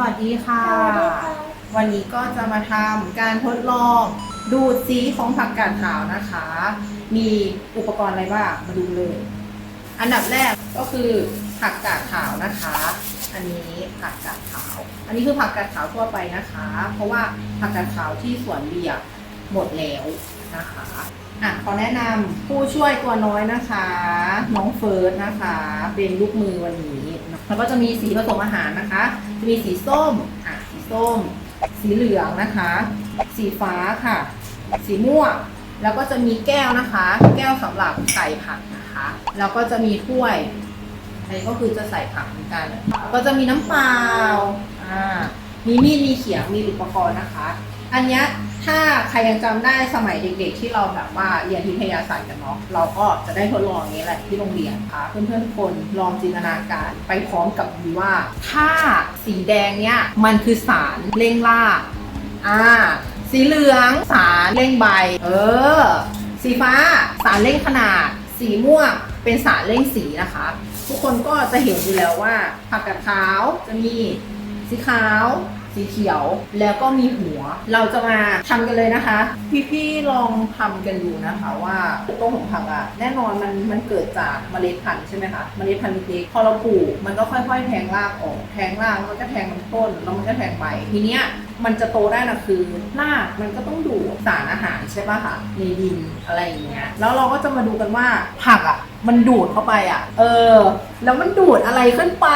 วัสดีค่ะสวัสดีค่ะ วันนี้ก็จะมาทำการทดลองดูดสีของผักกาดขาวนะคะ มีอุปกรณ์อะไรบ้างมาดูเลย อันดับแรกก็คือผักกาดขาวนะคะ อันนี้ผักกาดขาว อันนี้คือผักกาดขาวทั่วไปนะคะ เพราะว่าผักกาดขาวที่สวนเบียร์ หมดแล้วนะคะอะขอแนะนำผู้ช่วยตัวน้อยนะคะ น้องเฟิร์สนะคะ เป็นลูกมือวันนี้แล้วก็จะมีสีผสมอาหารนะคะ จะมีสีส้มอะสีส้ม สีเหลืองนะคะ สีฟ้าค่ะ สีม่วงแล้วก็จะมีแก้วนะคะ แก้วสำหรับใส่ผักนะคะ แล้วก็จะมีถ้วยอันนี้ก็คือจะใส่ผักเหมือนกันก็จะมีน้ำเปล่าอ่ามีมีดมีเขียงมีอุปกรณ์นะคะ อันนี้ ถ้าใครยังจำได้สมัยเด็กๆ ที่เราแบบว่าเรียนวิทยาศาสตร์กันเนาะเราก็จะได้ทดลองนี้แหละที่โรงเรียนค่ะเพื่อนๆทุกคนลองจินตนาการไปพร้อมกับดีว่า ถ้าสีแดงเนี้ยมันคือสารเร่งราอ่าสีเหลืองสารเร่งใบ เออ สีฟ้าสารเร่งขนาด สีม่วงเป็นสารเร่งสีนะคะ ทุกคนก็จะเห็นอยู่แล้วว่าผักกาดขาวจะมีสีขาว สีเขียว แล้วก็มีหัว เราจะมาทำกันเลยนะคะ พี่ๆลองทำกันดูนะคะว่าต้นของผักอะแน่นอนมันมันเกิดจากเมล็ดพันธุ์ใช่ไหมคะเมล็ดพันธุ์เล็กพอเราปลูกมันก็ค่อย ๆ แทงรากออกแทงรากแล้วมันก็แทงลำต้นแล้วมันก็แทงใบทีเนี้ย มันจะโตได้นะคือรากมันก็ต้องดูดสารอาหารใช่ป่ะคะในดินอะไรอย่างเงี้ยแล้วเราก็จะมาดูกันว่าผักอะมันดูดเข้าไปอะเออ แล้วมันดูดอะไรขึ้นไป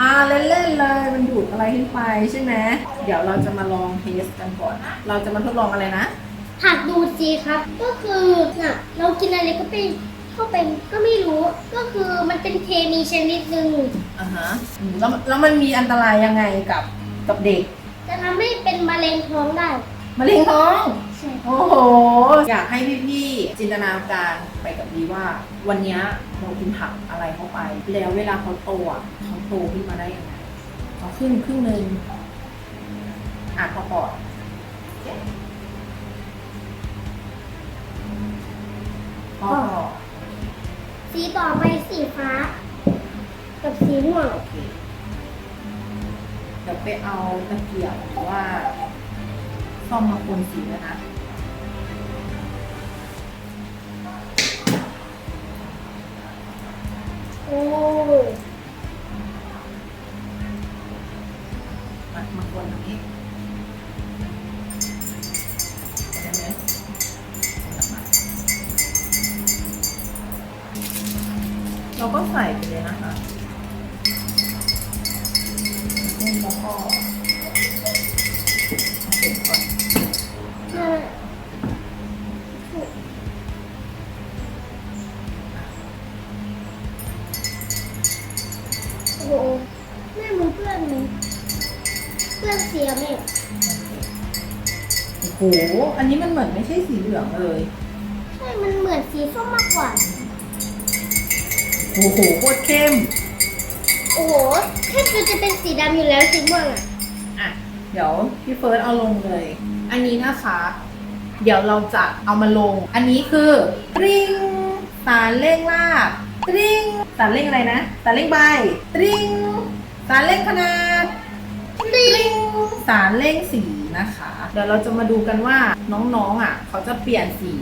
อ่าเล่นๆเลย มันดูดอะไรขึ้นไปใช่ไหมเดี๋ยวเราจะมาลองเทสกันก่อนเราจะมาทดลองอะไรนะผักดูดจีครับ ก็คือน่ะเรากินอะไรก็ไปเข้าไปก็ไม่รู้ ก็คือมันเป็นเคมีชนิดหนึ่งอ่าฮะอืมแล้วแล้วมันมีอันตรายยังไงกับกับเด็ก จะทำให้เป็นมะเร็งท้องได้ มะเร็งท้อง ใช่ โอ้โห อยากให้พี่ๆจินตนาการไปกับดีว่า วันเนี้ยเรากินผักอะไรเข้าไป แล้วเวลาเขาโตอะเขาโตขึ้นมาได้ยังไงเขาขึ้นครึ่งหนึ่งอะพอก่อนพอก่อนสีต่อไปสีฟ้า กับสีม่วง โอเคเดี๋ยวไปเอาตะเกียบหรือว่าซ่อมมาคนสีแล้วนะโอ้มามาคนตรงนี้ได้ไหมเราก็ใส่ไปเลยนะคะ แล้วก็เอาเก็บก่อนน่าโอ้โหแม่มือเพื่อนมึงเพื่อนเสียแม่โอ้โห อันนี้มันเหมือนไม่ใช่สีเหลืองเลย ใช่มันเหมือนสีส้มมากกว่า โอ้โหโคตรเข้ม โอ้โหแค่คือจะเป็นสีดำอยู่แล้วสีม่วงอะอะ เดี๋ยวพี่เฟิร์สเอาลงเลย อันนี้นะคะ เดี๋ยวเราจะเอามาลง อันนี้คือตริงสารเร่งรากตริงสารเร่งอะไรนะสารเร่งใบตริงสารเร่งขนาดตริงสารเร่งสี นะคะ เดี๋ยวเราจะมาดูกันว่าน้องๆอะ เขาจะเปลี่ยนสี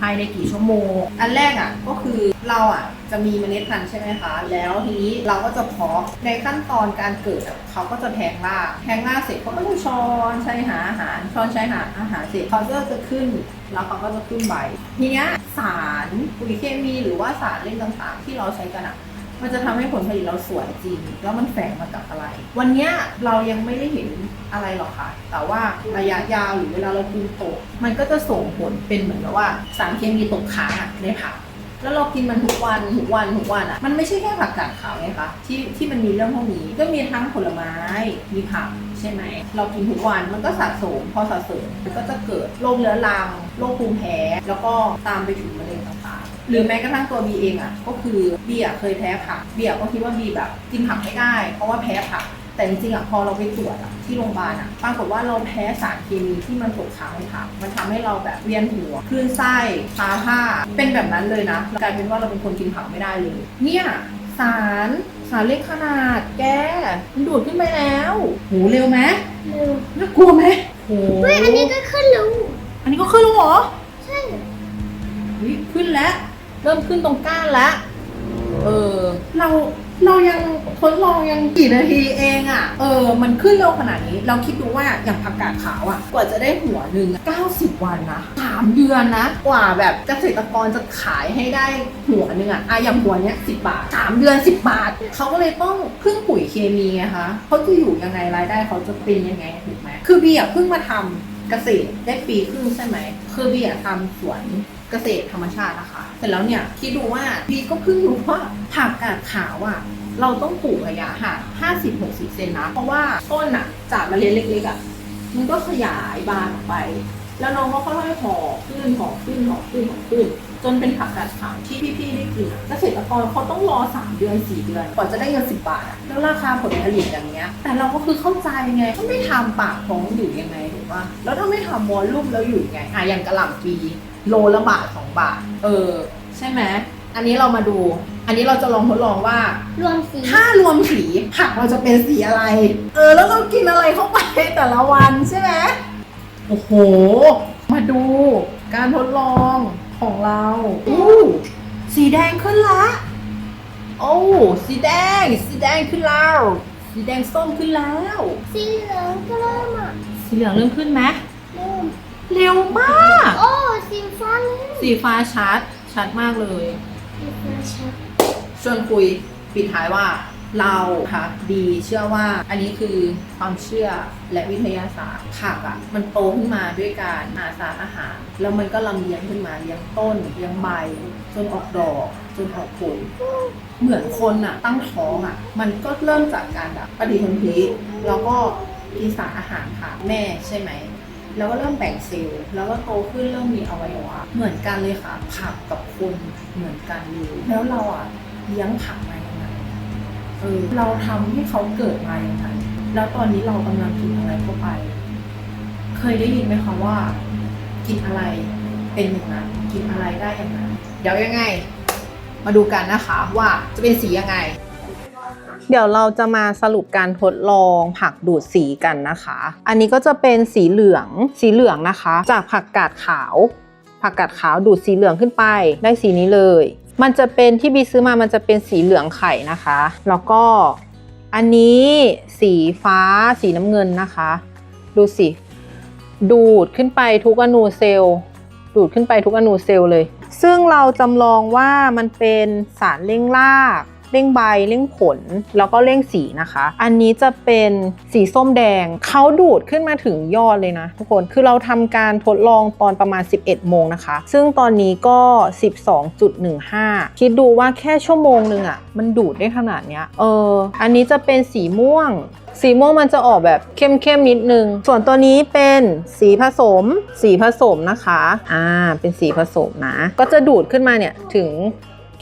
ภายในกี่ชั่วโมง อันแรกอะก็คือเราอะจะมีเมล็ดพันธุ์ใช่ไหมคะ แล้วทีนี้เราก็จะเพาะในขั้นตอนการเกิดเขาก็จะแทงรากแทงรากเสร็จเขาก็จะช้อนใช้หาอาหารช้อนใช้หาอาหารเสร็จเขาก็จะขึ้น แล้วเขาก็จะขึ้นใบทีนี้สารปุ๋ยเคมีหรือว่าสารเล่นต่างๆ ที่เราใช้กันอะ มันจะทำให้ผลผลิตเราสวยจริง แล้วมันแฝงมากับอะไร วันเนี้ยเรายังไม่ได้เห็นอะไรหรอกค่ะ แต่ว่าระยะยาวหรือเวลาเรากินโตก มันก็จะส่งผลเป็นเหมือนกับว่าสารเคมีตกค้างในผักแล้วเรากินมันทุกวันทุกวันทุกวันอะมันไม่ใช่แค่ผักกาดขาวไงคะที่ที่มันมีเรื่องพวกนี้ก็มีทั้งผลไม้มีผักใช่ไหมเรากินทุกวันมันก็สะสมพอสะสมมันก็จะเกิดโรคเรื้อรังโรคภูมิแพ้แล้วก็ตามไปถึงมะเร็งต่างๆ หรือแม้กระทั่งตัวบีเองอะก็คือบีอะเคยแพ้ผักบีอะก็คิดว่าบีแบบกินผักไม่ได้ เพราะว่าแพ้ผักแต่จริงๆอะพอเราไปตรวจอะที่โรงพยาบาลอะปรากฏว่าเราแพ้สารเคมีที่มันตกค้างในผักมันทำให้เราแบบเวียนหัวคลื่นไส้ตาผ้าเป็นแบบนั้นเลยนะกลายเป็นว่าเราเป็นคนกินผักไม่ได้เลย เนี่ยสารสารเล็กขนาดแกมันดูดขึ้นไปแล้วโหเร็วไหมเร็วน่ากลัวไหม เริ่มขึ้นตรงก้านแล้วเออ เราเรายังทดลองยังกี่นาทีเองอะ่ะ เออ มันขึ้นเร็วขนาดนี้ เราคิดดูว่าอย่างผักกาดขาวอะ่ะ กว่าจะได้หัวหนึ่งอะ90 วันนะสามเดือนนะ กว่าแบบเกษตรกรจะขายให้ได้หัวหนึ่งอะ่ะอะอย่างหัวเนี้ย10บาทสามเดือน 10 บาท เขาก็เลยต้องพึ่งปุ๋ยเคมีไงคะเขาจะอยู่ยังไงรายได้เขาจะเป็นยังไงถูกไหมคือบีอะเพิ่งมาทำ เกษตรได้ปีครึ่งใช่ไหมคือบีอะทำสวนเกษตรธรรมชาตินะคะเสร็จแล้วเนี่ยคิดดูว่าพี่ก็เพิ่งรู้ว่าผักกาดขาวอะเราต้องปลูกระยะห่าง50-60เซนนะ เพราะว่าต้นอะจากเมล็ดเล็กๆอะมันก็ขยายบานออกไป แล้วน้องก็ค่อยๆห่อขึ้นห่อขึ้นห่อขึ้นห่อขึ้น จนเป็นผักกาดขาวที่พี่ๆได้กินเกษตรกรเขาต้องรอ 3 เดือน 4 เดือนกว่าจะได้เงิน10 บาท แล้วราคาผลผลิตอย่างเงี้ย แต่เราก็คือเข้าใจไงก็ไม่ทำปากท้องอยู่ยังไง ป่ะแล้วถ้าไม่ทำวอลลุ่มแล้วอยู่ยังไงอะอย่างกระหล่ำปีโลละบาทสองบาท เออ ใช่ไหมอันนี้เรามาดู อันนี้เราจะลองทดลองว่า รวมสีถ้ารวมสีผักเราจะเป็นสีอะไร เออ แล้วเรากินอะไรเข้าไปแต่ละวันใช่ไหมโอ้โห มาดูการทดลองของเราอู้สีแดงขึ้นละ โอ้สีแดง สีแดงขึ้นแล้ว สีแดงส้มขึ้นแล้ว สีเหลืองก็เริ่มอะ สีเหลืองเริ่มขึ้นไหมเริ่มเร็วมาก โอ้ สีฟ้าเลยสีฟ้าชัด ชัดมากเลย สีฟ้าชัดชวนคุยปิดท้ายว่า เราค่ะดีเชื่อว่าอันนี้คือความเชื่อและวิทยาศาสตร์ผักอะ่ะ มันโตขึ้นมาด้วยการหาสารอาหาร แล้วมันก็ลำเลียงขึ้นมาเลี้ยงต้นเลี้ยงใบ จนออกดอก จนออกผลเหมือนคนอะ่ะ ตั้งท้องอะ่ะ มันก็เริ่มจากการแบบปฏิสนธิแล้วก็ กินสารอาหารค่ะ แม่ใช่ไหม แล้วก็เริ่มแบ่งเซลล์แล้วก็โตขึ้นเริ่มมีอวัยวะเหมือนกันเลยค่ะ ผักกับคนเหมือนกันเลยแล้วเราอะเลี้ยงผักมายังไงเออเราทำให้เขาเกิดมายังไงแล้วตอนนี้เรากำลังกินอะไรเข้าไป เคยได้ยินไหมคะว่า กินอะไรเป็นอย่างนั้นกินอะไรได้อย่างนั้นเดี๋ยวยังไง มาดูกันนะคะว่าจะเป็นสียังไง เดี๋ยวเราจะมาสรุปการทดลองผักดูดสีกันนะคะ อันนี้ก็จะเป็นสีเหลือง สีเหลืองนะคะ จากผักกาดขาว ผักกาดขาวดูดสีเหลืองขึ้นไป ได้สีนี้เลย มันจะเป็นที่บีซื้อมา มันจะเป็นสีเหลืองไข่นะคะ แล้วก็อันนี้สีฟ้าสีน้ำเงินนะคะ ดูสิ ดูดขึ้นไปทุกอนูเซลล์ ดูดขึ้นไปทุกอนูเซลล์เลย ซึ่งเราจำลองว่ามันเป็นสารเร่งราก เร่งใบเร่งผล แล้วก็เร่งสีนะคะ อันนี้จะเป็นสีส้มแดงเขาดูดขึ้นมาถึงยอดเลยนะทุกคนคือเราทำการทดลองตอนประมาณ 11 โมงนะคะ ซึ่งตอนนี้ก็ 12.15 คิดดูว่าแค่ชั่วโมงหนึ่งอะ่ะมันดูดได้ขนาดเนี้ยเอออันนี้จะเป็นสีม่วงสีม่วงมันจะออกแบบเข้มๆนิดนึง ส่วนตัวนี้เป็นสีผสม สีผสมนะคะ อ่า เป็นสีผสมนะ ก็จะดูดขึ้นมาเนี่ยถึง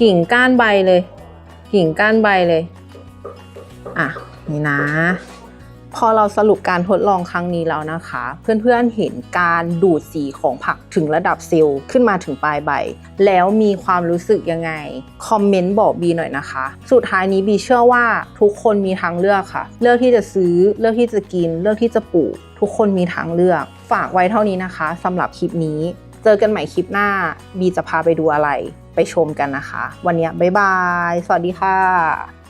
กิ่งก้านใบเลย กิ่งก้านใบเลย อะ นี่นะ พอเราสรุปการทดลองครั้งนี้แล้วนะคะ เพื่อนๆเห็นการดูดสีของผักถึงระดับเซลล์ขึ้นมาถึงปลายใบ แล้วมีความรู้สึกยังไง คอมเมนต์บอกบีหน่อยนะคะ สุดท้ายนี้บีเชื่อว่าทุกคนมีทางเลือกค่ะ เลือกที่จะซื้อเลือกที่จะกิน เลือกที่จะปลูก ทุกคนมีทางเลือก ฝากไว้เท่านี้นะคะสำหรับคลิปนี้ เจอกันใหม่คลิปหน้าบีจะพาไปดูอะไร ไปชมกันนะคะ วันนี้บ๊ายบาย สวัสดีค่ะ